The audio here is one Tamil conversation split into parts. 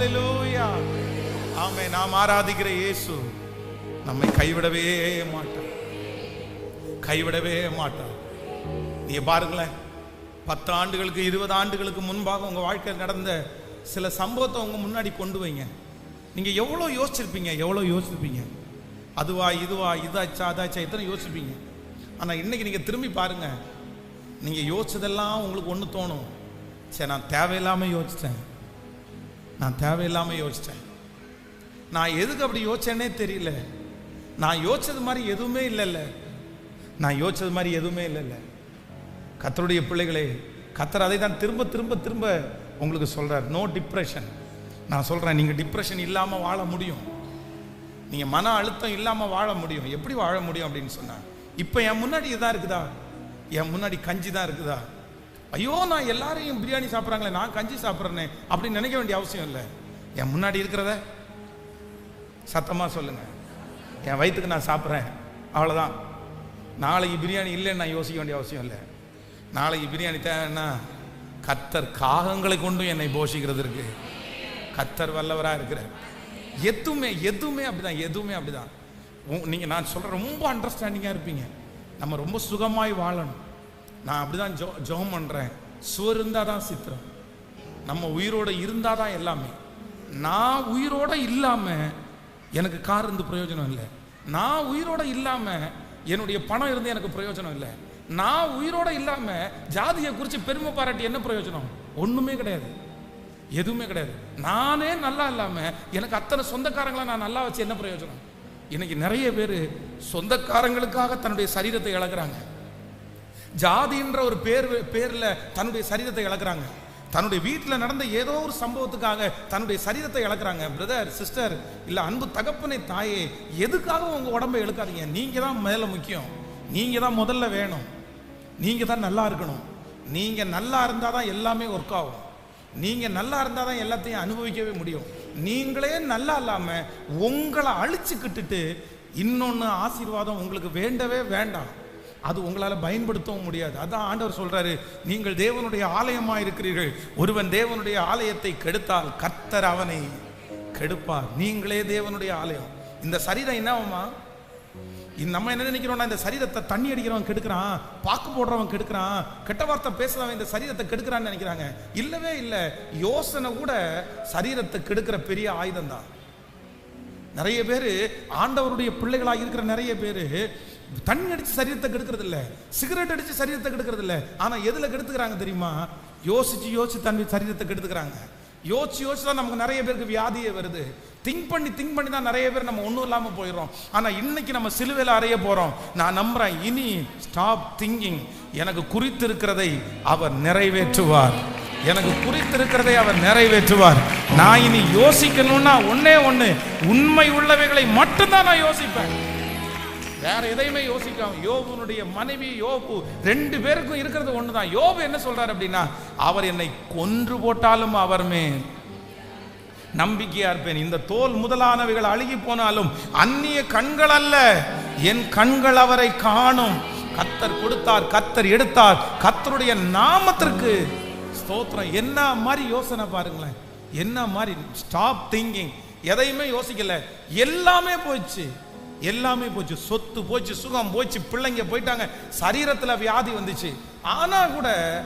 ஹalleluya ஆமே நாம் ஆராதிக்கிற இயேசு நம்மை கைவிடவே மாட்டார். கைவிடவே மாட்டார். நீங்க பாருங்களேன் பத்து ஆண்டுகளுக்கு இருபது ஆண்டுகளுக்கு முன்பாக உங்க வாழ்க்கையில் நடந்த சில சம்பவத்தை உங்க முன்னாடி கொண்டு வைங்க. நீங்க எவ்வளோ யோசிச்சிருப்பீங்க? எவ்வளோ யோசிச்சிருப்பீங்க அதுவா இதுவா இதாச்சா அதாச்சா எத்தனை யோசிப்பீங்க? ஆனால் இன்னைக்கு நீங்கள் திரும்பி பாருங்க. நீங்கள் யோசிச்சதெல்லாம் உங்களுக்கு ஒன்று தோணும். சரி நான் தேவையில்லாமல் யோசித்தேன் நான் தேவையில்லாமல் யோசித்தேன் நான் எதுக்கு அப்படி யோசிச்சேனே தெரியல. நான் யோசிச்சது மாதிரி எதுவுமே இல்லைல்ல. நான் யோசிச்சது மாதிரி எதுவுமே இல்லைல்ல. கத்தருடைய பிள்ளைகளே கத்தர் அதை தான் திரும்ப திரும்ப திரும்ப உங்களுக்கு சொல்கிறார் நோ டிப்ரெஷன் நான் சொல்கிறேன் நீங்கள் டிப்ரெஷன் இல்லாமல் வாழ முடியும். நீங்கள் மன அழுத்தம் இல்லாமல் வாழ முடியும். எப்படி வாழ முடியும் அப்படின்னு சொன்னாங்க இப்போ என் முன்னாடி இதாக இருக்குதா? என் முன்னாடி கஞ்சி தான் இருக்குதா? ஐயோ நான் எல்லாரையும் பிரியாணி சாப்பிட்றாங்களே நான் கஞ்சி சாப்பிட்றேனே அப்படின்னு நினைக்க வேண்டிய அவசியம் இல்லை. என் முன்னாடி இருக்கிறத சத்தமாக சொல்லுங்க. என் வயிற்றுக்கு நான் சாப்பிட்றேன். அவ்வளோதான் நாளைக்கு பிரியாணி இல்லைன்னு நான் யோசிக்க வேண்டிய அவசியம் இல்லை. நாளைக்கு பிரியாணி தேவைன்னா கத்தர் காகங்களை கொண்டும் என்னை போஷிக்கிறது இருக்கு. கத்தர் வல்லவராக இருக்கிறார். எதுவுமே எதுவுமே அப்படிதான் எதுவுமே அப்படிதான். நீங்கள் நான் சொல்கிற ரொம்ப அண்டர்ஸ்டாண்டிங்காக இருப்பீங்க. நம்ம ரொம்ப சுகமாய் வாழணும். நான் அப்படிதான் ஜோ ஜெபம் பண்ணுறேன் சுவர் இருந்தால் தான் சித்திரம். நம்ம உயிரோட இருந்தால் தான் எல்லாமே. நான் உயிரோட இல்லாமல் எனக்கு கார் இருந்து பிரயோஜனம் இல்லை. நான் உயிரோட இல்லாமல் என்னுடைய பணம் இருந்து எனக்கு பிரயோஜனம் இல்லை. நான் உயிரோடு இல்லாமல் ஜாதியை குறித்து பெருமை பாராட்டி என்ன பிரயோஜனம்? ஒன்றுமே கிடையாது. எதுவுமே கிடையாது. நானே நல்லா இல்லாமல் எனக்கு அத்தனை சொந்தக்காரங்களை நான் நல்லா வச்சு என்ன பிரயோஜனம்? இன்னைக்கு நிறைய பேர் சொந்தக்காரங்களுக்காக தன்னுடைய சரீரத்தை இழக்கிறாங்க. ஜாதின்ற ஒரு பேர் பேரில் தன்னுடைய சரீரத்தை இழக்கிறாங்க. தன்னுடைய வீட்டில் நடந்த ஏதோ ஒரு சம்பவத்துக்காக தன்னுடைய சரீரத்தை இழக்கிறாங்க. பிரதர் சிஸ்டர் இல்லை அன்பு தகப்பனை தாயே எதுக்காக உங்கள் உடம்பை இழுக்காதீங்க? நீங்கள் தான் மேல முக்கியம். நீங்கள் தான் முதல்ல வேணும். நீங்கள் தான் நல்லா இருக்கணும். நீங்கள் நல்லா இருந்தால் தான் எல்லாமே ஒர்க் ஆகும். நீங்கள் நல்லா இருந்தால் தான் எல்லாத்தையும் அனுபவிக்கவே முடியும். நீங்களே நல்லா இல்லாமல் உங்களை அழிச்சுக்கிட்டுட்டு இன்னொன்று ஆசீர்வாதம் உங்களுக்கு வேண்டவே வேண்டாம். அது உங்களால பயன்படுத்தவும் முடியாது. அதான் ஆண்டவர் சொல்றாரு நீங்கள் தேவனுடைய ஆலயமா இருக்கிறீர்கள் ஒருவன் தேவனுடைய ஆலயத்தை கெடுத்தால் கர்த்தர் அவனை கெடுப்பார். நீங்களே தேவனுடைய ஆலயம். இந்த சரீரம் என்னவாமா இந்த நம்ம என்ன நினைக்கிறோம்னா இந்த சரீரத்தை தண்ணி அடிக்கிறவன் கெடுக்கிறான் பாக்கு போடுறவன் கெடுக்கிறான் கெட்ட வார்த்தை பேசுறவன் இந்த சரீரத்தை கெடுக்கிறான்னு நினைக்கிறாங்க. இல்லவே இல்லை. யோசனை கூட சரீரத்தை கெடுக்கிற பெரிய ஆயுதம் தான் நிறைய பேர் ஆண்டவருடைய பிள்ளைகளாக இருக்கிற நிறைய பேர் தண்ணி அடிச்சு சரீரத்தை கெடுக்கிறது இல்லை சிகரெட் அடிச்சு சரீரத்தை கெடுக்கிறது இல்லை ஆனால் எதில் கெடுத்துக்கிறாங்க தெரியுமா? யோசிச்சு யோசிச்சு தன் சரீரத்தை கெடுத்துக்கிறாங்க. யோசிச்சு யோசிச்சு தான் நமக்கு நிறைய பேருக்கு வியாதியே வருது. திங்க் பண்ணி திங்க் பண்ணி தான் நிறைய பேர் நம்ம ஒன்றும் இல்லாமல் போயிடுறோம். ஆனால் இன்னைக்கு நம்ம சிலுவையில் அறைய போகிறோம் நான் நம்புறேன் இனி ஸ்டாப் திங்கிங் எனக்கு குறித்திருக்கிறதை அவர் நிறைவேற்றுவார். எனக்கு குறித்திருக்கிறதை அவர் நிறைவேற்றுவார். நான் இனி யோசிக்கணும்னா ஒன்னே ஒன்று உண்மை உள்ளவைகளை மட்டும்தான் நான் யோசிப்பேன். வேற எதையுமே யோசிக்காம யோபுனுடைய மனைவி யோபு ரெண்டு பேருக்கும் இருக்கிறது ஒண்ணுதான். யோபு என்ன சொல்றாரு அப்படின்னா அவர் என்னை கொன்று போட்டாலும் அவர் மேல் நம்பிக்கையா இருப்பேன். இந்த தோல் முதலானவைகள் அழுகி போனாலும் அந்நிய கண்கள் அல்ல. என் கண்கள் அவரை காணும். கத்தர் கொடுத்தார் கத்தர் எடுத்தார். கத்தருடைய நாமத்திற்கு ஸ்தோத்திரம். என்ன மாதிரி யோசனை பாருங்களேன். என்ன மாதிரி ஸ்டாப் திங்கிங் எதையுமே யோசிக்கல. எல்லாமே போயிடுச்சு. எல்லாமே போச்சு. சொத்து போச்சு சுகம் போச்சு பிள்ளைங்க போயிட்டாங்க. சரீரத்தில் வியாதி வந்துச்சு. ஆனால் கூட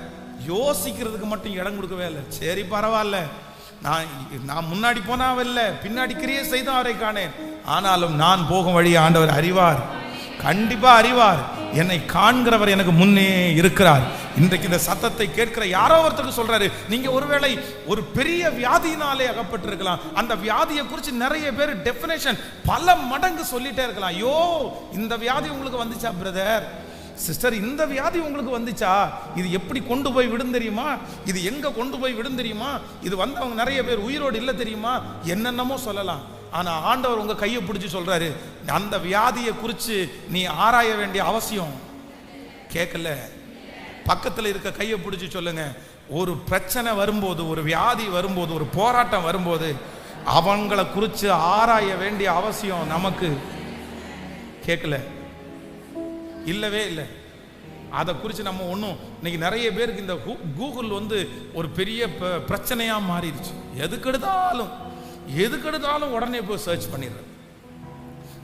யோசிக்கிறதுக்கு மட்டும் இடம் கொடுக்கவே இல்லை. சரி பரவாயில்ல. நான் நான் முன்னாடி போனாவல்ல பின்னாடி கிரியை செய்தான் அவரை காணேன். ஆனாலும் நான் போகும் வழி ஆண்டவர் அறிவார். கண்டிப்பாக அறிவார். என்னை காண்கிறவர் எனக்கு முன்னே இருக்கிறார். இன்றைக்கு இந்த சத்தத்தை கேட்கிற யாரோ ஒருத்தருக்கு சொல்றாரு நீங்க ஒருவேளை ஒரு பெரிய வியாதியினாலே அகப்பட்டிருக்கலாம். அந்த வியாதியை குறித்து நிறைய பேர் டெஃபினேஷன் பல மடங்கு சொல்லிட்டே இருக்கலாம். ஐயோ இந்த வியாதி உங்களுக்கு வந்துச்சா பிரதர் சிஸ்டர் இந்த வியாதி உங்களுக்கு வந்துச்சா? இது எப்படி கொண்டு போய் விடும் தெரியுமா? இது எங்க கொண்டு போய் விடும் தெரியுமா? இது வந்தவங்க நிறைய பேர் உயிரோடு இல்லை தெரியுமா? என்னென்னமோ சொல்லலாம். ஆனால் ஆண்டவர் உங்கள் கையை பிடிச்சி சொல்கிறாரு அந்த வியாதியை குறித்து நீ ஆராய வேண்டிய அவசியம். கேட்கல பக்கத்தில் இருக்க கையை பிடிச்சி சொல்லுங்க. ஒரு பிரச்சனை வரும்போது ஒரு வியாதி வரும்போது ஒரு போராட்டம் வரும்போது அவங்களை குறித்து ஆராய வேண்டிய அவசியம் நமக்கு. கேட்கல இல்லவே இல்லை. அதை குறித்து நம்ம ஒன்றும் இன்னைக்கு நிறைய பேருக்கு இந்த கூ- கூகுள் வந்து ஒரு பெரிய ப- மாறிடுச்சு. எதுக்கு எடுத்தாலும் எதுக்கு எடுத்தாலும் உடனே போய் சர்ச் பண்ணிடுறது.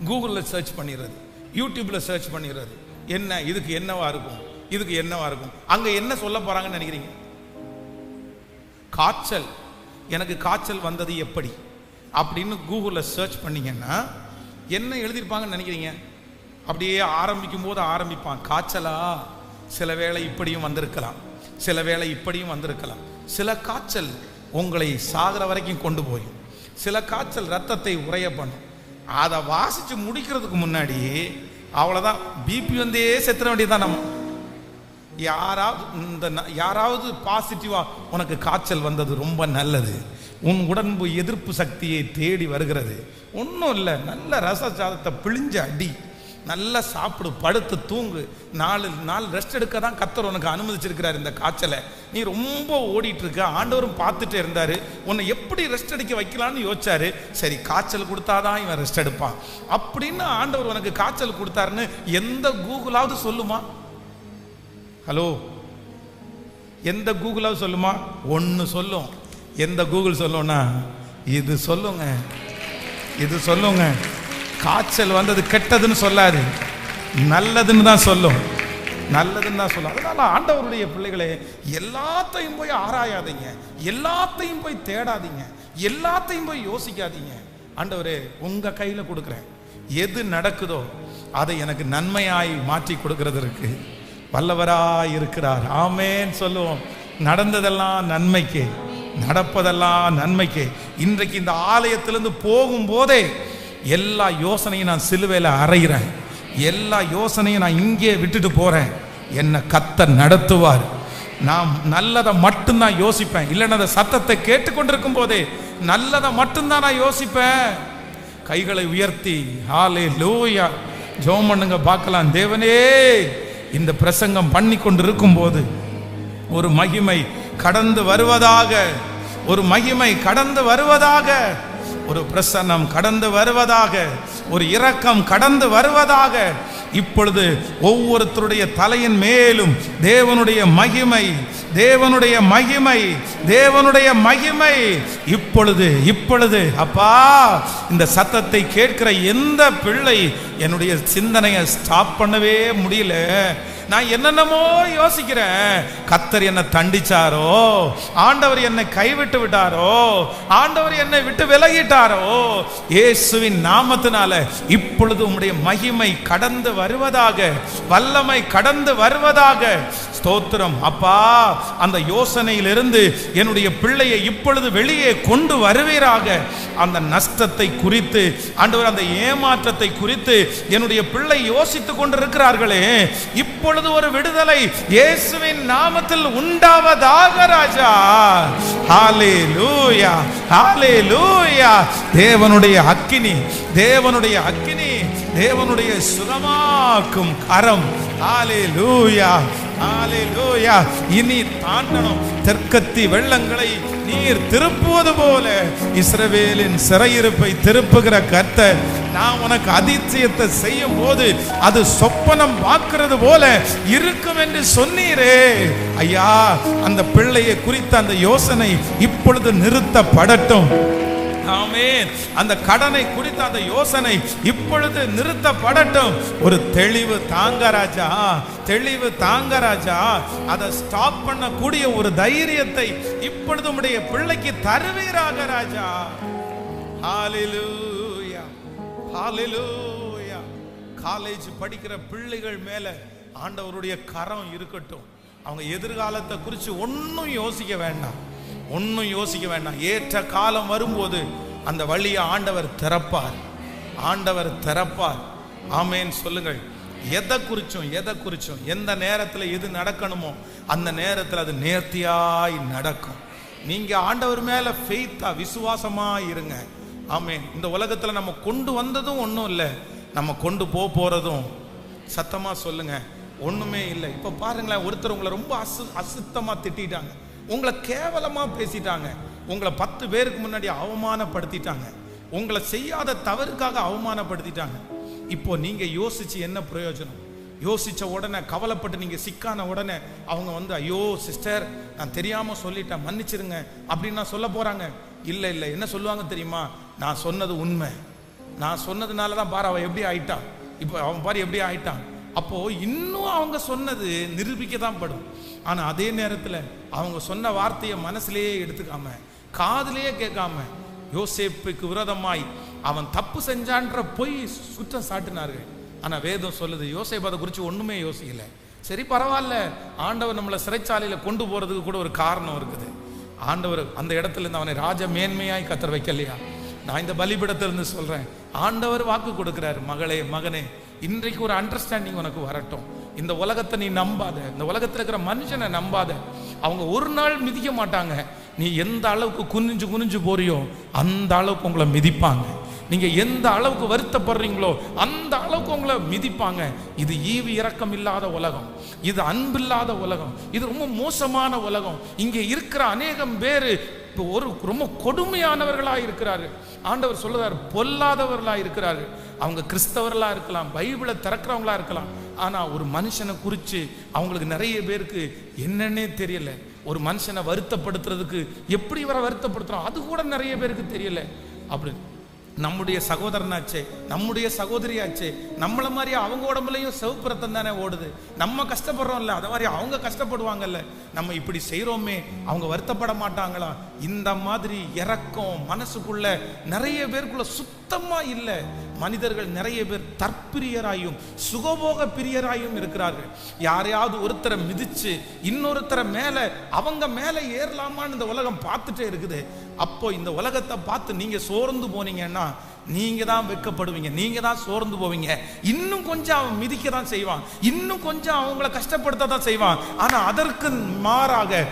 கூகுளில் சர்ச் பண்ணிடுறது. யூடியூப்பில் சர்ச் பண்ணிடுறது. என்ன இதுக்கு என்னவா இருக்கும்? இதுக்கு என்னவா இருக்கும்? அங்கே என்ன சொல்ல போகிறாங்கன்னு நினைக்கிறீங்க? காய்ச்சல். எனக்கு காய்ச்சல் வந்தது எப்படி? அப்படின்னு கூகுளில் சர்ச் பண்ணிங்கன்னா என்ன எழுதியிருப்பாங்கன்னு நினைக்கிறீங்க? அப்படியே ஆரம்பிக்கும் போது ஆரம்பிப்பான். காய்ச்சலா? சில வேளை இப்படியும் வந்திருக்கலாம். சில வேளை இப்படியும் வந்திருக்கலாம். சில காய்ச்சல் உங்களை சாகிற வரைக்கும் கொண்டு போயும். சில காய்ச்சல் ரத்தத்தை உறைய பண்ணும். அதை வாசித்து முடிக்கிறதுக்கு முன்னாடி அவ்வளோதான் பிபி வந்தே செத்துற வேண்டியதுதான் நம்ம. யாராவது இந்த யாராவது பாசிட்டிவா உனக்கு காய்ச்சல் வந்தது ரொம்ப நல்லது. உன் உடம்பு எதிர்ப்பு சக்தியை தேடி வருகிறது. ஒன்றும் இல்லை நல்ல ரச சாதத்தை பிழிஞ்ச அடி. நல்லா சாப்பிடு படுத்து தூங்கு. நாலு நாள் ரெஸ்ட் எடுக்க தான் கத்தர் உனக்கு அனுமதிச்சிருக்கிறார் இந்த காய்ச்சலை. நீ ரொம்ப ஓடிட்டு இருக்க ஆண்டவரும் பார்த்துட்டே இருந்தார். உன்னை எப்படி ரெஸ்ட் எடுக்க வைக்கலான்னு யோசிச்சாரு. சரி காய்ச்சல் கொடுத்தாதான் இவன் ரெஸ்ட் எடுப்பான். அப்படின்னு ஆண்டவர் உனக்கு காய்ச்சல் கொடுத்தாருன்னு எந்த கூகுளாவது சொல்லுமா? ஹலோ? எந்த கூகுளாவது சொல்லுமா? ஒன்று சொல்லும். எந்த கூகுள் சொல்லும்னா இது சொல்லுங்க. இது சொல்லுங்க. காய்ச்சல் வந்தது கெட்டதுன்னு சொல்லாது. நல்லதுன்னு தான் சொல்லும். நல்லதுன்னு தான் சொல்லும். அதனால ஆண்டவருடைய பிள்ளைகளே எல்லாத்தையும் போய் ஆராயாதீங்க. எல்லாத்தையும் போய் தேடாதீங்க. எல்லாத்தையும் போய் யோசிக்காதீங்க. ஆண்டவரே உங்க கையில கொடுக்குறேன். எது நடக்குதோ அதை எனக்கு நன்மையாய் மாற்றி கொடுக்கறதற்கு வல்லவராய் இருக்கிறார். ஆமேன்னு சொல்லுவோம். நடந்ததெல்லாம் நன்மைக்கு. நடப்பதெல்லாம் நன்மைக்கு. இன்றைக்கு இந்த ஆலயத்திலிருந்து போகும்போதே எல்லா யோசனையும் நான் சிலுவையில் அறையிறேன். எல்லா யோசனையும் நான் இங்கே விட்டுட்டு போகிறேன் என்னை கத்த நடத்துவார். நான் நல்லதை மட்டும்தான் யோசிப்பேன். இல்லைன்னா அந்த சத்தத்தை கேட்டுக்கொண்டிருக்கும் போதே நல்லதை மட்டும்தான் நான் யோசிப்பேன். கைகளை உயர்த்தி ஹாலே லூயா ஜோம் பண்ணுங்க பார்க்கலாம். தேவனே இந்த பிரசங்கம் பண்ணி கொண்டிருக்கும் போது ஒரு மகிமை கடந்து வருவதாக ஒரு மகிமை கடந்து வருவதாக ஒரு பிரசன்னம் கடந்து வருவதாக ஒரு இரக்கம் கடந்து வருவதாக இப்பொழுது ஒவ்வொருத்தருடைய தலையின் மேலும் தேவனுடைய மகிமை தேவனுடைய மகிமை தேவனுடைய மகிமை. இப்பொழுது இப்பொழுது அப்பா இந்த சத்தத்தை கேட்கிற எந்த பிள்ளை என்னுடைய சிந்தனையை ஸ்டாப் பண்ணவே முடியல. நான் என்னென்னமோ யோசிக்கிறேன். கத்தர் என்னை தண்டிச்சாரோ? ஆண்டவர் என்னை கைவிட்டு விட்டாரோ? ஆண்டவர் என்னை விட்டு விலகிட்டாரோ? இயேசுவின் நாமத்தினால இப்பொழுது உம்முடைய மகிமை கடந்து வருவதாக வல்லமை கடந்து வருவதாக. ஸ்தோத்திரம். அப்பா அந்த யோசனையிலிருந்து என்னுடைய பிள்ளையை இப்பொழுது வெளியே கொண்டு வருவீராக. அந்த நஷ்டத்தை குறித்து ஆண்டவர் அந்த ஏமாற்றத்தை குறித்து என்னுடைய பிள்ளை யோசித்துக் கொண்டிருக்கிறார்களே இப்பொழுது ஒரு விடுதலை இயேசுவின் நாமத்தில் உண்டாவதாக ராஜா. ஹாலே லூயா தேவனுடைய அக்கினி தேவனுடைய அக்கினி தேவனுடைய சுகமாக்கும் கரம். இனி தாண்டணும் தெற்கத்தி வெள்ளங்களை நீர் திருப்புவது போல இஸ்ரவேலின் சிறையிருப்பை திருப்புகிற கத்த நான் உனக்கு அதிசயத்தை செய்யும் போது அது சொப்பனம் பார்க்கிறது போல இருக்கும் என்று சொன்னீரே. ஐயா அந்த பிள்ளையை குறித்த அந்த யோசனை இப்பொழுது நிறுத்தப்படட்டும். ஆமென். அந்த கடனை குறித்த அந்த யோசனை இப்பொழுது நிறுத்தப்படட்டும். ஒரு தெளிவு தாங்க ராஜா தெளிவு தாங்க ராஜா. அதை ஸ்டாப் பண்ணக்கூடிய ஒரு தைரியத்தை இப்பொழுது உடைய பிள்ளைக்கு தருவீராக ராஜா. ஹalleluya ஹalleluya காலேஜ் படிக்கிற பிள்ளைகள் மேல ஆண்டவருடைய கரம் இருக்கட்டும். அவங்க எதிர்காலத்தை குறித்து ஒன்றும் யோசிக்க வேண்டாம். ஒன்றும் யோசிக்க வேண்டாம். ஏற்ற காலம் வரும்போது அந்த வழியை ஆண்டவர் திறப்பார். ஆண்டவர் திறப்பார். ஆமேன்னு சொல்லுங்கள். எதை குறிச்சும் எதை குறிச்சும் எந்த நேரத்தில் எது நடக்கணுமோ அந்த நேரத்தில் அது நேர்த்தியாய் நடக்கும். நீங்கள் ஆண்டவர் மேலே ஃபெய்த்தா விசுவாசமாக இருங்க. ஆமேன். இந்த உலகத்தில் நம்ம கொண்டு வந்ததும் ஒன்றும் இல்லை. நம்ம கொண்டு போக போகிறதும் சத்தமாக சொல்லுங்கள் ஒன்றுமே இல்லை. இப்போ பாருங்களேன் ஒருத்தர் உங்களை ரொம்ப அசு அசுத்தமாக திட்டிட்டாங்க. உங்களை கேவலமாக பேசிட்டாங்க. உங்களை பத்து பேருக்கு முன்னாடி அவமானப்படுத்திட்டாங்க. உங்களை செய்யாத தவறுக்காக அவமானப்படுத்திட்டாங்க. இப்போ நீங்கள் யோசிச்சு என்ன பிரயோஜனம்? யோசித்த உடனே கவலைப்பட்டு நீங்கள் சிக்கான உடனே அவங்க வந்து ஐயோ சிஸ்டர் நான் தெரியாமல் சொல்லிட்டேன் மன்னிச்சிருங்க அப்படின்னு நான் சொல்ல போகிறாங்க இல்லை இல்லை. என்ன சொல்லுவாங்க தெரியுமா? நான் சொன்னது உண்மை. நான் சொன்னதுனால தான் பாரு அவன் எப்படி ஆயிட்டான் இப்போ அவன் பாரு எப்படி ஆயிட்டான்? அப்போது இன்னும் அவங்க சொன்னது நிரூபிக்க தான் படும். ஆனால் அதே நேரத்தில் அவங்க சொன்ன வார்த்தையை மனசுலேயே எடுத்துக்காம காதுலயே கேட்காம யோசேப்புக்கு விரோதமாய் அவன் தப்பு செஞ்சான்ற பொய் சுற்றம் சாட்டினார்கள். ஆனால் வேதம் சொல்லுது யோசேப் அதை குறித்து ஒன்றுமே யோசிக்கல. சரி பரவாயில்ல. ஆண்டவர் நம்மளை சிறைச்சாலையில் கொண்டு போகிறதுக்கு கூட ஒரு காரணம் இருக்குது. ஆண்டவர் அந்த இடத்துல இருந்து அவனை ராஜ மேன்மையாய் கத்தர் வைக்கலையா? நான் இந்த பலிபிடத்திலிருந்து சொல்கிறேன் ஆண்டவர் வாக்கு கொடுக்குறாரு மகளே மகனே இன்றைக்கு ஒரு அண்டர்ஸ்டாண்டிங் உனக்கு வரட்டும். இந்த உலகத்தை நீ நம்பாத இந்த உலகத்தில் இருக்கிற மனுஷனை நம்பாத. அவங்க ஒரு நாள் மிதிக்க மாட்டாங்க. நீ எந்த அளவுக்கு குனிஞ்சு குனிஞ்சு போறியோ அந்த அளவுக்கு உங்களை மிதிப்பாங்க. நீங்கள் எந்த அளவுக்கு வருத்தப்படுறீங்களோ அந்த அளவுக்கு உங்களை மிதிப்பாங்க. இது ஈவு இரக்கம் இல்லாத உலகம். இது அன்பில்லாத உலகம். இது ரொம்ப மோசமான உலகம். இங்கே இருக்கிற அநேகம் பேர் இப்போ ஒரு ரொம்ப கொடுமையானவர்களாக இருக்கிறாரு. ஆண்டவர் சொல்லுறாரு பொல்லாதவர்களாக இருக்கிறாரு. அவங்க கிறிஸ்தவர்களாக இருக்கலாம் பைபிளை திறக்கிறவங்களா இருக்கலாம். ஆனால் ஒரு மனுஷனை குறித்து அவங்களுக்கு நிறைய பேருக்கு என்னன்னே தெரியல. ஒரு மனுஷனை வருத்தப்படுத்துறதுக்கு எப்படி இவரை வருத்தப்படுத்துகிறோம் அது கூட நிறைய பேருக்கு தெரியல. அப்படி நம்முடைய சகோதரனாச்சே நம்முடைய சகோதரியாச்சே நம்மளை மாதிரி அவங்க உடம்புலையும் சிவப்பு ரத்தம் தானே ஓடுது. நம்ம கஷ்டப்படுறோம்ல அதை மாதிரி அவங்க கஷ்டப்படுவாங்கல்ல. நம்ம இப்படி செய்கிறோமே அவங்க வருத்தப்பட மாட்டாங்களா? இந்த மாதிரி இறக்கம் மனசுக்குள்ள நிறைய பேருக்குள்ள சுத்தமாக இல்லை. மனிதர்கள் நிறைய பேர் தற்பிரியராயும் சுகபோக பிரியராயும் இருக்கிறார்கள். யாரையாவது ஒருத்தரை மிதிச்சு இன்னொருத்தரை மேலே அவங்க மேலே ஏறலாமான்னு இந்த உலகம் பார்த்துட்டே இருக்குது. அப்போ இந்த உலகத்தை பார்த்து நீங்க சோர்ந்து போனீங்கன்னா நீங்க தான் வெக்கப்படுவீங்க நீங்க தான் சோர்ந்து போவீங்க. இன்னும் கொஞ்சம் அவன் மிதிக்க தான் செய்வான். இன்னும் கொஞ்சம் அவங்கள கஷ்டப்படுத்த தான் செய்வான். ஆனா அதற்கு மாறாக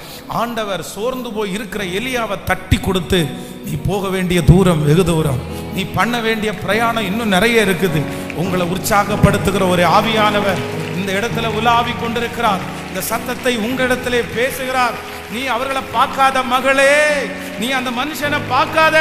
ஆண்டவர் சோர்ந்து போய் இருக்கிற எலியாவை தட்டி கொடுத்து நீ போக வேண்டிய தூரம் வெகு தூரம். நீ பண்ண வேண்டிய பிரயாணம் இன்னும் நிறைய இருக்குது. உங்களை உற்சாகப்படுத்துகிற ஒரு ஆவியானவர் இந்த இடத்துல உலாவி கொண்டிருக்கிறார். இந்த சத்தத்தை உங்களிடத்திலே பேசுகிறார். நீ அவர்களை பார்க்காத மகளே. நீ அந்த மனுஷனை பார்க்காத.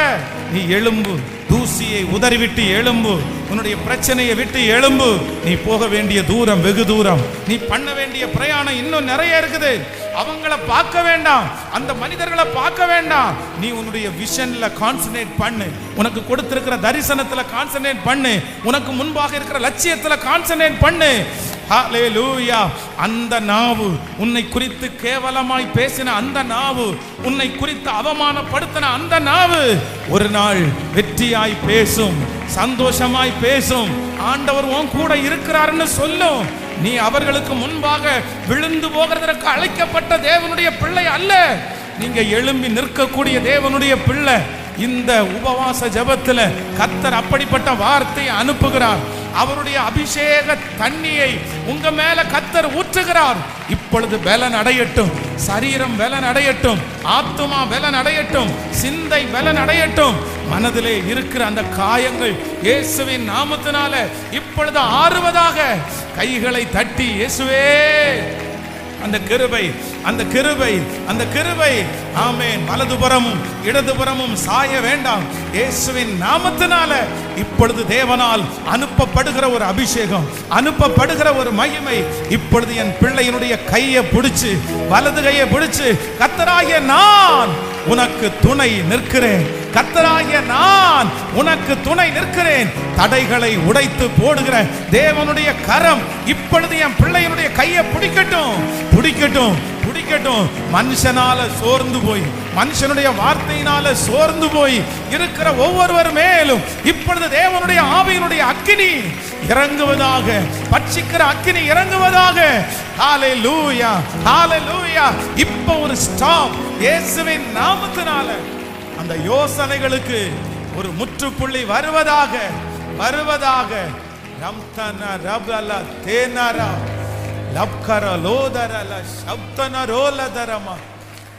நீ எழும்பு. தூசியை உதறிவிட்டு எழும்பு. உன்னுடைய பிரச்சனையை விட்டு எழும்பு. நீ போக வேண்டிய தூரம் வெகு தூரம். நீ பண்ண வேண்டிய பிரயாணம் இன்னும் நிறைய இருக்குது. அவங்கள பார்க்க வேண்டாம். அந்த மனிதர்களை பார்க்க வேண்டாம். நீ உன்னுடைய விஷன்ல கான்சன்ட்ரேட் பண்ணு. உனக்கு கொடுத்திருக்கிற தரிசனத்துல கான்சன்ட்ரேட் பண்ணு. உனக்கு முன்பாக இருக்கிற லட்சியத்துல கான்சன்ட்ரேட் பண்ணு. ஹalleluya அந்த நாவு உன்னை குறித்து கேவலமாய் பேசின அந்த நாவு உன்னை குறித்து அவமானப்படுத்தின அந்த நாவு ஒரு நாள் வெற்றியாய் பேசும் சந்தோஷமாய் பேசும். ஆண்டவர் உன் கூட இருக்கிறாருன்னு சொல்லும். நீ அவர்களுக்கு முன்பாக விழுந்து போகிறதற்கு அழைக்கப்பட்ட தேவனுடைய பிள்ளை அல்ல. நீங்க எழும்பி நிற்கக்கூடிய தேவனுடைய பிள்ளை. இந்த உபவாச ஜபத்தில் கத்தர் அப்படிப்பட்ட வார்த்தையை அனுப்புகிறார். அவருடைய அபிஷேக தண்ணியை உங்க மேல கத்தர் ஊற்றுகிறார். இப்பொழுது பலன் அடையட்டும். சரீரம் பலன் அடையட்டும். ஆத்துமா பலன் அடையட்டும். சிந்தை பலன் அடையட்டும். மனதிலே இருக்கிற அந்த காயங்கள் இயேசுவின் நாமத்தினால இப்பொழுது ஆறுவதாக கைகளை தட்டி இயேசுவே அந்த கிருபை அந்த கிருபை அந்த கிருபை. ஆமேன். வலதுபுறமும் இடதுபுறமும் சாய வேண்டாம். இயேசுவின் நாமத்தினால இப்பொழுது தேவனால் அனுப்பப்படுகிற ஒரு அபிஷேகம் அனுப்பப்படுகிற ஒரு மகிமை. இப்பொழுது என் பிள்ளையினுடைய கையை பிடிச்சு வலது கையை பிடிச்சு கத்தராகிய நான் உனக்கு துணை நிற்கிறேன். கத்தராகிய நான் உனக்கு துணை நிற்கிறேன். தடைகளை உடைத்து போடுகிற தேவனுடைய கரம் இப்பொழுது என் பிள்ளையனுடைய கையை பிடிக்கட்டும். பிடிக்கட்டும் பிடிக்கட்டும். மனுஷனால சோர்ந்து போய் மனுஷனுடைய வார்த்தையினால சோர்ந்து போய் இருக்கிற ஒவ்வொருவர் மேலும் இப்பொழுது தேவனுடைய ஆவியினுடைய அக்கினி இறங்குவதாக பட்சிக்கிற அக்கினி இறங்குவதாக. ஹாலே லூயா ஹாலே லூயா இப்போ ஒரு ஸ்டாப் இயேசுவின் நாமத்தினால. அந்த யோசனைகளுக்கு ஒரு முற்றுப்புள்ளி வருவதாக வருவதாக. ரம்தன ரபல தேனரா லப்கர லோதரல சப்தன ரோலதரமா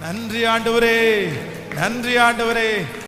நன்றி ஆண்டவரே நன்றி ஆண்டவரே.